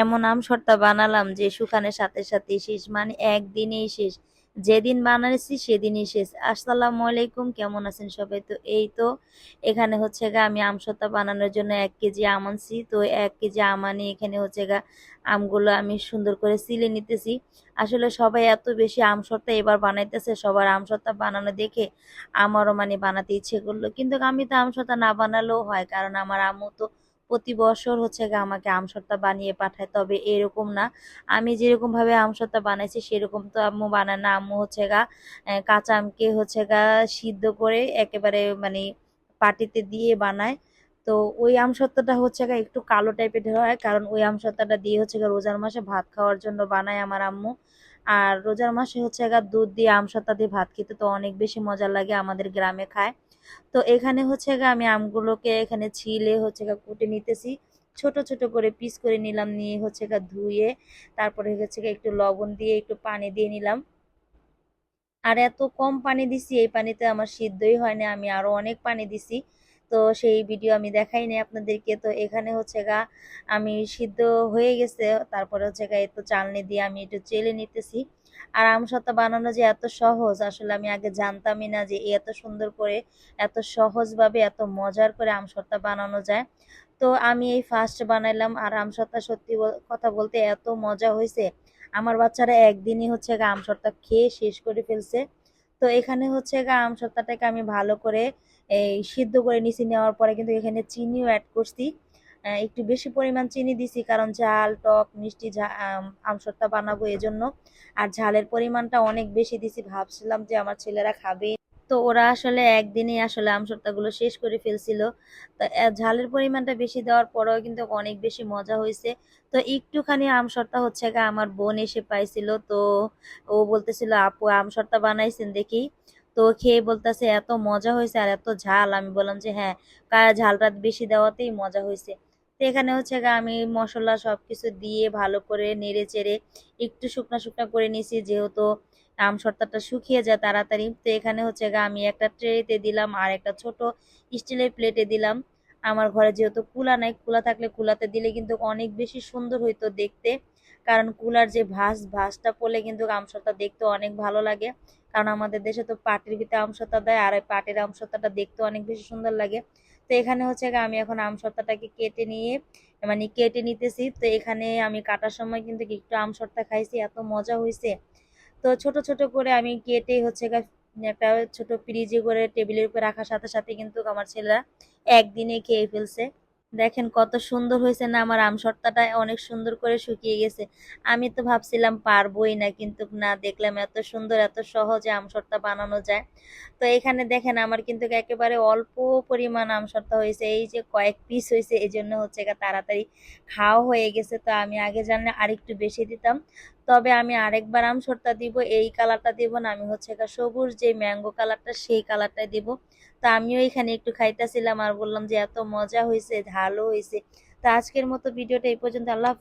এমন আম শর্তা বানালাম যে শুকানোর সাথে সাথে শেষ মানে একদিনেই শেষ। যেদিন বানাইছি সেদিনই শেষ। আসসালামু আলাইকুম, কেমন আছেন সবাই? তো এই তো, এখানে হচ্ছে গা আমি আম শর্তা বানানোর জন্য এক কেজি আম আনছি। তো এক কেজি আম আনি, এখানে হচ্ছে গা আমগুলো আমি সুন্দর করে সিলে নিতেছি। আসলে সবাই এত বেশি আম শর্তা এবার বানাইতেছে, সবার আম শর্তা বানানো দেখে আমারও মানে বানাতে ইচ্ছে করল। কিন্তু আমি তো আম শর্তা না বানালেও হয়, কারণ আমার আম্মু তো প্রতি বছর হচ্ছে আমাকে আমসত্তা বানিয়ে পাঠায়, তবে এরকম না। আমি যেরকম ভাবে আমসত্তা বানাইছি, সেরকম তো আম্মু বানায় না। আম্মু হচ্ছে গা কাঁচা আমকে হচ্ছে গা সিদ্ধ করে একেবারে মানে পাটিতে দিয়ে বানায়। তো ওই আমসত্ত্বটা হচ্ছে গা একটু কালো টাইপের হয়, কারণ ওই আমসত্ত্বটা দিয়ে হচ্ছে গা রোজার মাসে ভাত খাওয়ার জন্য বানায় আমার আম্মু। আর রোজার মাসে হচ্ছে গা দুধ দিয়ে আমসত্ত্বা দিয়ে ভাত খেতে তো অনেক বেশি মজা লাগে আমাদের গ্রামে খায়। তো এখানে হচ্ছে গা আমি আমগুলোকে এখানে ছিলে হচ্ছে গা কুটে নিতেছি। ছোট ছোট করে পিস করে নিলাম, নিয়ে হচ্ছে গা ধুয়ে তারপরে হচ্ছে গা একটু লবণ দিয়ে, একটু পানি দিয়ে নিলাম। আর এত কম পানি দিছি, এই পানিতে আমার সিদ্ধই হয়নি আমি আরও অনেক পানি দিছি। তো সেই ভিডিও আমি দেখাই নাই আপনাদেরকে। তো এখানে হচ্ছে গা, আমি সিদ্ধ হয়ে গেছে। তারপরে হচ্ছে গা, এই তো চালনি দিয়ে আমি একটু চেলে নিতেছি। আর আমসত্ত্বা বানানো যে এত সহজ, আসলে আমি আগে জানতামই না যে এত সুন্দর করে, এত সহজভাবে, এত মজার করে আমসত্ত্বা বানানো যায়। তো আমি এই ফার্স্ট বানাইলাম, আর আমসত্ত্বা সত্যি কথা বলতে এত মজা হয়েছে আমার বাচ্চারা একদিনই হচ্ছে গা আমসত্ত্বা খেয়ে শেষ করে ফেলছে। তো এখানে হচ্ছে গা আমসত্ত্বাটাকে আমি ভালো করে এই সিদ্ধ করে নিছি নেওয়ার পরে কিন্তু এখানে চিনিও অ্যাড করছি। একটু বেশি পরিমাণ চিনি দিছি কারণ ঝাল টক মিষ্টি আম, সত্তা বানাবো এজন্য। আর ঝালের পরিমাণটা অনেক বেশি দিছি ভাবছিলাম যে আমার ছেলেরা খাবে। তো ওরা আসলে একদিনেই আসলে আমসত্ত্বাগুলো শেষ করে ফেলছিল। তো ঝালের পরিমাণটা বেশি দেওয়ার পরেও কিন্তু অনেক বেশি মজা হয়েছে। তো একটুখানি আমসত্ত্বা হচ্ছে গা, আমার বোন এসে পাইছিল তো ও বলতেছিল, আপু আমসত্ত্বা বানাইছেন দেখি। তো খেয়ে বলতেছে, এত মজা হয়েছে আর এত ঝাল। আমি বললাম যে হ্যাঁ ঝালটা বেশি দেওয়াতেই মজা হয়েছে। তো এখানে হচ্ছে গা আমি মশলা সবকিছু দিয়ে ভালো করে নেড়ে চেড়ে একটু শুকনা শুকনা করে নিয়েছি, যেহেতু আম শর্তাটা শুকিয়ে যায় তাড়াতাড়ি। তো এখানে হচ্ছে গা আমি একটা ট্রেতে দিলাম আর একটা ছোট স্টিলের প্লেটে দিলাম। আমার ঘরে যেহেতু কুলা নাই, কুলা থাকলে কুলাতে দিলে কিন্তু অনেক বেশি সুন্দর হইতো দেখতে। কারণ কুলার যে ভাঁজ, ভাঁজটা পড়লে কিন্তু আমসত্ত্বা দেখতে অনেক ভালো লাগে। কারণ আমাদের দেশে তো পাটির ভিতরে আমসত্ত্বা দেয় আর পাটির আমসত্ত্বাটা দেখতে অনেক বেশি সুন্দর লাগে। তো এখানে হচ্ছে আমি এখন আম সত্তাটাকে কেটে নিয়ে মানে কেটে নিতেছি। তো এখানে আমি কাটার সময় কিন্তু একটু আম সত্তা খাইছি, এত মজা হয়েছে তো ছোট ছোট করে আমি কেটে হচ্ছে একটা ছোট ফ্রিজে করে টেবিলের উপরে রাখার সাথে সাথে কিন্তু আমার ছেলেরা একদিনে খেয়ে ফেলছে। দেখেন কত সুন্দর হয়েছে না, আমার আমসত্ত্বাটা অনেক সুন্দর করে শুকিয়ে গেছে। আমি তো ভাবছিলাম পারবোই না, কিন্তু না, দেখলাম এত সুন্দর, এত সহজে আমসত্ত্বা বানানো যায়। তো এখানে দেখেন আমার কিন্তু একেবারে অল্প পরিমাণ আমসত্ত্বা হয়েছে, এই যে কয়েক পিস হয়েছে এই জন্য হচ্ছে তাড়াতাড়ি খাওয়া হয়ে গেছে। তো আমি আগে জানলে আরেকটু বেশি দিতাম। তবে আমি আরেকবার আম সরটা দিব, এই কালারটা দিব না, আমি হচ্ছে গা সবুজ যে ম্যাঙ্গো কালারটা সেই কালারটাই দিব। তো আমিও এখানে একটু খাইতেছিলাম আর বললাম যে এত মজা হয়েছে ঝালও হয়েছে তো আজকের মতো ভিডিওটা এই পর্যন্ত, আল্লাহ